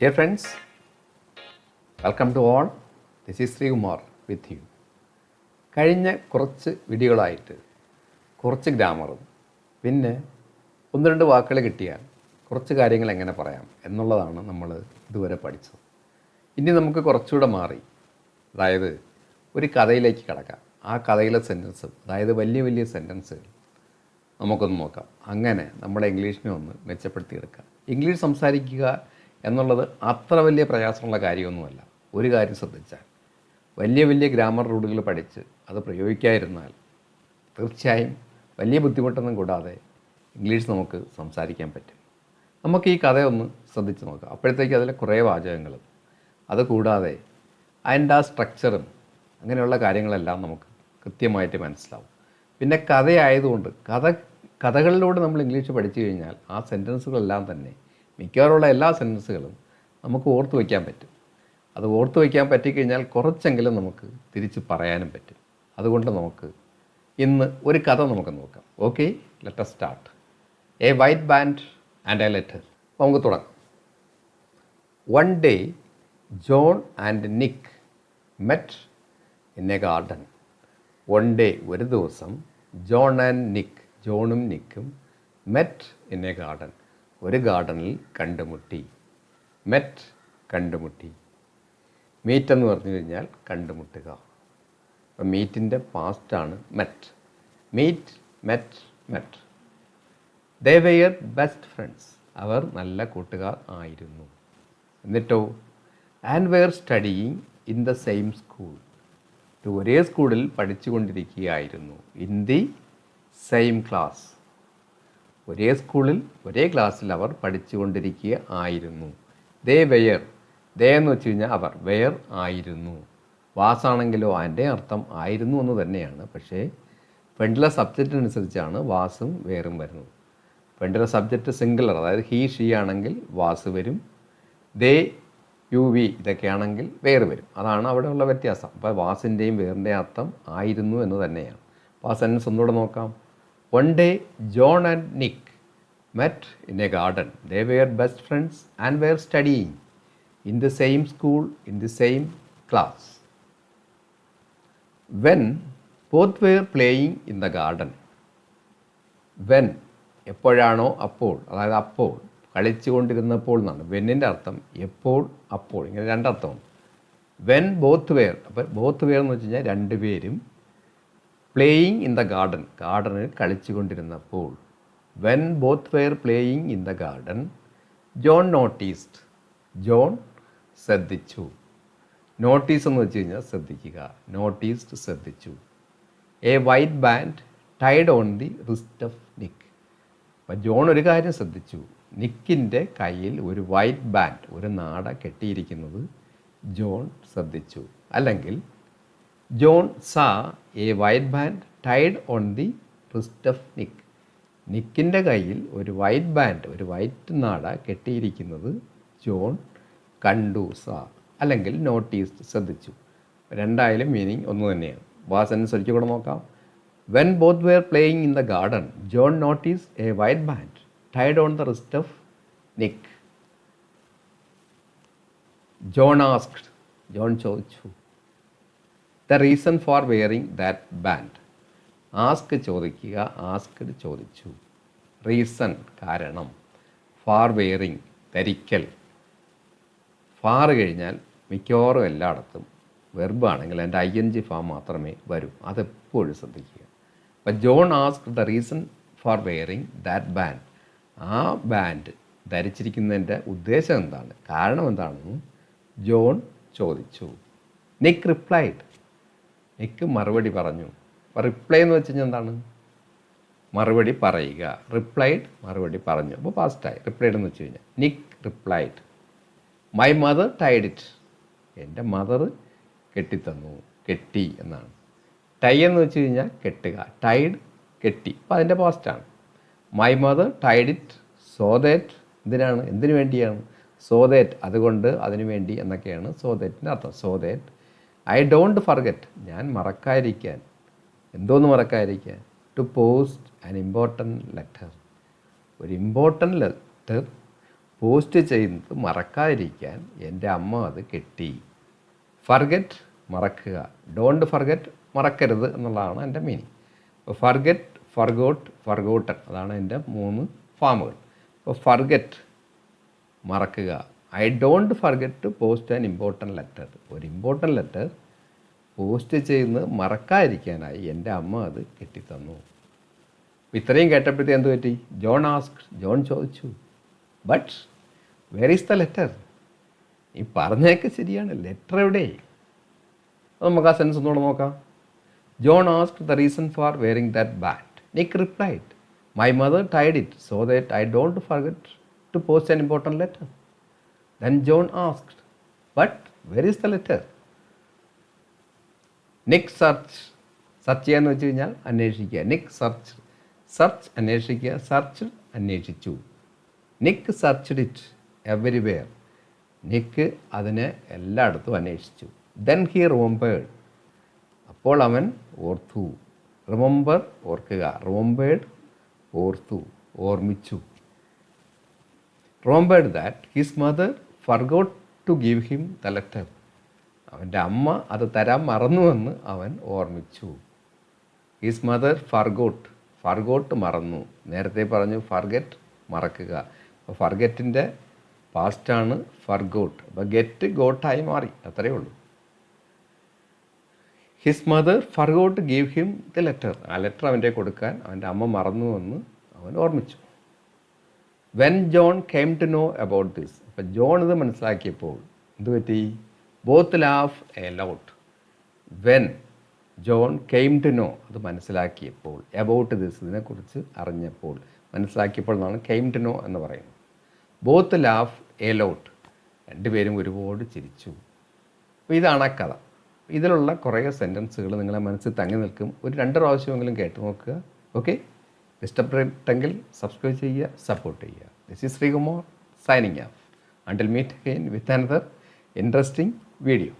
Dear friends, welcome to all. This is Sreekumar with you കഴിഞ്ഞ കുറച്ച് വീഡിയോകളായിട്ട് കുറച്ച് ഗ്രാമറും പിന്നെ ഒന്ന് രണ്ട് വാക്കുകൾ കിട്ടിയാൽ കുറച്ച് കാര്യങ്ങൾ എങ്ങനെ പറയാം എന്നുള്ളതാണ് നമ്മൾ ഇതുവരെ പഠിച്ചത്. ഇനി നമുക്ക് കുറച്ചുകൂടെ മാറി. അതായത് ഒരു കഥയിലേക്ക് കിടക്കാം. ആ കഥയിലെ സെന്റൻസ് അതായത് വലിയ വലിയ സെന്റൻസുകൾ നമുക്കൊന്ന് നോക്കാം. അങ്ങനെ നമ്മുടെ ഇംഗ്ലീഷിനെ ഒന്ന് മെച്ചപ്പെടുത്തിയെടുക്കാം. ഇംഗ്ലീഷ് സംസാരിക്കുക എന്നുള്ളത് അത്ര വലിയ പ്രയാസമുള്ള കാര്യമൊന്നുമല്ല. ഒരു കാര്യം ശ്രദ്ധിച്ചാൽ വലിയ വലിയ ഗ്രാമർ റൂളുകൾ പഠിച്ച് അത് പ്രയോഗിക്കാതിരുന്നാൽ തീർച്ചയായും വലിയ ബുദ്ധിമുട്ടൊന്നും കൂടാതെ ഇംഗ്ലീഷ് നമുക്ക് സംസാരിക്കാൻ പറ്റും. നമുക്ക് ഈ കഥയൊന്ന് ശ്രദ്ധിച്ച് നോക്കാം. അപ്പോഴത്തേക്ക് അതിലെ കുറേ വാചകങ്ങളും അത് കൂടാതെ അതിന്റെ ആ സ്ട്രക്ചറും അങ്ങനെയുള്ള കാര്യങ്ങളെല്ലാം നമുക്ക് കൃത്യമായിട്ട് മനസ്സിലാവും. പിന്നെ കഥയായതുകൊണ്ട് കഥ കഥകളിലൂടെ നമ്മൾ ഇംഗ്ലീഷ് പഠിച്ചു കഴിഞ്ഞാൽ ആ സെന്റൻസുകളെല്ലാം തന്നെ മിക്കവാറുള്ള എല്ലാ സെന്റൻസുകളും നമുക്ക് ഓർത്ത് വയ്ക്കാൻ പറ്റും. അത് ഓർത്ത് വയ്ക്കാൻ പറ്റിക്കഴിഞ്ഞാൽ കുറച്ചെങ്കിലും നമുക്ക് തിരിച്ച് പറയാനും പറ്റും. അതുകൊണ്ട് നമുക്ക് ഇന്ന് ഒരു കഥ നമുക്ക് നോക്കാം. Okay letter start a white band and a letter നമുക്ക് തുടങ്ങാം. One day John and Nick met in a garden one day ഒരു ദിവസം ജോൺ ആൻഡ് നിക്ക് ജോണും നിക്കും മെറ്റ് ഇൻ എ ഗാർഡൻ ഒരു ഗാർഡനിൽ കണ്ടുമുട്ടി. മെറ്റ് കണ്ടുമുട്ടി. മീറ്റ് എന്ന് പറഞ്ഞു കഴിഞ്ഞാൽ കണ്ടുമുട്ടുക. അപ്പം മീറ്റിന്റെ പാസ്റ്റാണ് met. Meet met met. They best friends. അവർ നല്ല കൂട്ടുകാർ ആയിരുന്നു. എന്നിട്ടോ and were studying in the same school. ഒരേ സ്കൂളിൽ പഠിച്ചുകൊണ്ടിരിക്കുകയായിരുന്നു. In the same class. ഒരേ സ്കൂളിൽ ഒരേ ക്ലാസ്സിൽ അവർ പഠിച്ചുകൊണ്ടിരിക്കുക ആയിരുന്നു. ദേ വെയർ ദേ എന്ന് വെച്ച് കഴിഞ്ഞാൽ അവർ വെയർ ആയിരുന്നു. വാസാണെങ്കിലോ അതിന്റെ അർത്ഥം ആയിരുന്നു എന്ന് തന്നെയാണ്. പക്ഷേ പെണ്ടിലെ സബ്ജക്റ്റിനനുസരിച്ചാണ് വാസും വേറും വരുന്നത്. പെണ്ടിലെ സബ്ജക്റ്റ് സിംഗുലർ അതായത് ഹീ ഷീ ആണെങ്കിൽ വാസ് വരും ദേ യു വി ഇതൊക്കെയാണെങ്കിൽ വേർ വരും. അതാണ് അവിടെയുള്ള വ്യത്യാസം. അപ്പോൾ വാസിന്റെയും വേറിന്റെയും അർത്ഥം ആയിരുന്നു എന്ന് തന്നെയാണ്. അപ്പോൾ ആ സ്വന്തം നോക്കാം. One day John and Nick met in a garden they were best friends and were studying in the same school in the same class when both were playing in the garden when എപ്പോഴാണോ അപ്പോൾ അതായത് അപ്പോൾ കളിച്ചുകൊണ്ടിരുന്നപ്പോൾ എന്നാണ്. വെന്നിന്റെ അർത്ഥം എപ്പോൾ അപ്പോൾ ഇങ്ങനെ രണ്ടർത്ഥമാണ് വെൻ ബോത്ത് വെയർ അപ്പോൾ ബോത്ത് വെയർ എന്ന് വെച്ച് കഴിഞ്ഞാൽ രണ്ടുപേരും പ്ലേയിങ് ഇൻ ദ ഗാർഡൻ ഗാർഡനിൽ കളിച്ചുകൊണ്ടിരുന്നപ്പോൾ when both were playing in the garden John noticed John ശ്രദ്ധിച്ചു. നോട്ടീസ് എന്ന് വെച്ച് കഴിഞ്ഞാൽ ശ്രദ്ധിക്കുക. നോട്ടീസ്ഡ് ശ്രദ്ധിച്ചു. A white band tied on the wrist of Nick അപ്പം ജോൺ ഒരു കാര്യം ശ്രദ്ധിച്ചു. നിക്കിന്റെ കയ്യിൽ ഒരു വൈറ്റ് ബാൻഡ് ഒരു നാട കെട്ടിയിരിക്കുന്നത് ജോൺ ശ്രദ്ധിച്ചു. അല്ലെങ്കിൽ John saw a white band tied on the wrist of Nick. നിക്കിന്റെ കയ്യിൽ ഒരു വൈറ്റ് ബാൻഡ് ഒരു വൈറ്റ് നാട കെട്ടിയിരിക്കുന്നത് ജോൺ കണ്ടു സാ അല്ലെങ്കിൽ നോട്ടീസ് ശ്രദ്ധിച്ചു. രണ്ടായാലും മീനിങ് ഒന്ന് തന്നെയാണ്. വാസൻസ് ശ്രദ്ധിച്ചു കൂടെ നോക്കാം. When both were playing in the garden John noticed a white band tied on the wrist of Nick John asked John ചോദിച്ചു reason for wearing that band ask ചോദിക്കുക ആസ്ക്ഡ് ചോദിച്ചു. റീസൺ കാരണം. ഫാർ വെയറിങ് ധരിക്കൽ. For കഴിഞ്ഞാൽ മിക്കവാറും എല്ലായിടത്തും വെർബാണെങ്കിൽ എന്റെ I N G farm മാത്രമേ വരൂ. അതെപ്പോഴും ശ്രദ്ധിക്കുക. അപ്പം John ask the reason for wearing that band ആ ബാൻഡ് ധരിച്ചിരിക്കുന്നതിന്റെ ഉദ്ദേശം എന്താണ്? കാരണം എന്താണെന്ന് ജോൺ ചോദിച്ചു. നിക്ക് റിപ്ലൈഡ് നിക്ക് മറുപടി പറഞ്ഞു. റിപ്ലൈ എന്ന് വെച്ച് കഴിഞ്ഞാൽ എന്താണ്? മറുപടി പറയുക. റിപ്ലൈഡ് മറുപടി പറഞ്ഞു. അപ്പോൾ പാസ്റ്റായി റിപ്ലൈഡ് എന്ന് വെച്ച് കഴിഞ്ഞാൽ. Nick replied my mother tied it എന്റെ മദർ കെട്ടിത്തന്നു. കെട്ടി എന്നാണ്. ടൈ എന്ന് വെച്ച് കഴിഞ്ഞാൽ കെട്ടുക. ടൈഡ് കെട്ടി. അപ്പോൾ അതിന്റെ പാസ്റ്റാണ് my mother tied it so that എന്തിനാണ്? എന്തിനു വേണ്ടിയാണ്? സോ ദാറ്റ് അതുകൊണ്ട് അതിനു വേണ്ടി എന്നൊക്കെയാണ് സോ ദാറ്റിന്റെ അർത്ഥം. So that I don't forget ഞാൻ മറക്കാതിരിക്കാൻ. എന്തോന്ന് മറക്കാതിരിക്കാൻ? To post an important letter ഒരു ഇമ്പോർട്ടന്റ് ലെറ്റർ പോസ്റ്റ് ചെയ്യുന്നത് മറക്കാതിരിക്കാൻ എന്റെ അമ്മ അത് കെട്ടി. ഫർഗറ്റ് മറക്കുക. ഡോണ്ട് ഫർഗറ്റ് മറക്കരുത് എന്നുള്ളതാണ് എന്റെ മീനിങ് അപ്പോൾ ഫർഗറ്റ് ഫർഗോട്ട് ഫർഗോട്ടൺ അതാണ് എന്റെ മൂന്ന് ഫാമുകൾ അപ്പോൾ ഫർഗറ്റ് മറക്കുക. I don't forget to post an important letter ഒരു ഇമ്പോർട്ടന്റ് ലെറ്റർ പോസ്റ്റ് ചെയ്യുന്നത് മറക്കാതിരിക്കാനായി എന്റെ അമ്മ അത് കെട്ടിത്തന്നു. ഇത്രയും കേട്ടപ്പോഴത്തേ എന്ത് പറ്റി? ജോൺ ആസ്ക് ജോൺ ചോദിച്ചു. But where is the letter ഈ പറഞ്ഞതൊക്കെ ശരിയാണ് ലെറ്റർ എവിടെ? നമുക്ക് ആ സെൻസ് ഒന്നുകൂടെ നോക്കാം. John ask the reason for wearing that but Nick replied my mother tied it so that I don't forget to post an important letter then John ask but where is the letter Nick search search ചെയ്യാന്ന് വെച്ച് കഴിഞ്ഞാൽ അന്വേഷിക്കുക. Nick search search അന്വേഷിക്കുക. Search അന്വേഷിച്ചു. Nick searched it everywhere Nick അതിനെ എല്ലായിടത്തും അന്വേഷിച്ചു. Then he റിമംബേഡ് അപ്പോൾ അവൻ ഓർത്തു. റിമംബർ ഓർക്കുക. റിമംബേഡ് ഓർത്തു ഓർമ്മിച്ചു. Remembered that his mother forgot to give him the letter അവന്റെ അമ്മ അത് തരാൻ മറന്നുവെന്ന് അവൻ ഓർമ്മിച്ചു. ഹിസ് മദർ ഫർഗോട്ട് ഫർഗോട്ട് മറന്നു. നേരത്തെ പറഞ്ഞു ഫർഗറ്റ് മറക്കുക. അപ്പോൾ ഫർഗറ്റിന്റെ പാസ്റ്റാണ് ഫർഗോട്ട് അപ്പോൾ ഗെറ്റ് ഗോട്ടായി മാറി. അത്രയേ ഉള്ളൂ. His mother forgot give him the letter ആ ലെറ്റർ അവന്റെ കൊടുക്കാൻ അവന്റെ അമ്മ മറന്നുവെന്ന് അവൻ ഓർമ്മിച്ചു. When John came to know about this അപ്പം ജോൺ ഇത് മനസ്സിലാക്കിയപ്പോൾ എന്ത് പറ്റി? Both laugh aloud when John came to know അത് മനസ്സിലാക്കിയപ്പോൾ എബൌട്ട് ദിസ് ഇതിനെക്കുറിച്ച് അറിഞ്ഞപ്പോൾ മനസ്സിലാക്കിയപ്പോൾ എന്നാണ് കെയിം ടു നോ എന്ന് പറയുന്നത്. ബോത്ത് ലാഫ് എ ലൗട്ട് രണ്ടുപേരും ഒരുപാട് ചിരിച്ചു. അപ്പോൾ ഇതാണ് ആ കഥ. ഇതിലുള്ള കുറേ സെന്റൻസുകൾ നിങ്ങളെ മനസ്സിൽ തങ്ങി നിൽക്കും. ഒരു രണ്ട് പ്രാവശ്യമെങ്കിലും കേട്ട് നോക്കുക. ഓക്കെ ഇഷ്ടപ്പെട്ടെങ്കിൽ സബ്സ്ക്രൈബ് ചെയ്യുക സപ്പോർട്ട് ചെയ്യുക. This is Sreekumar signing off Until meet again with another interesting video.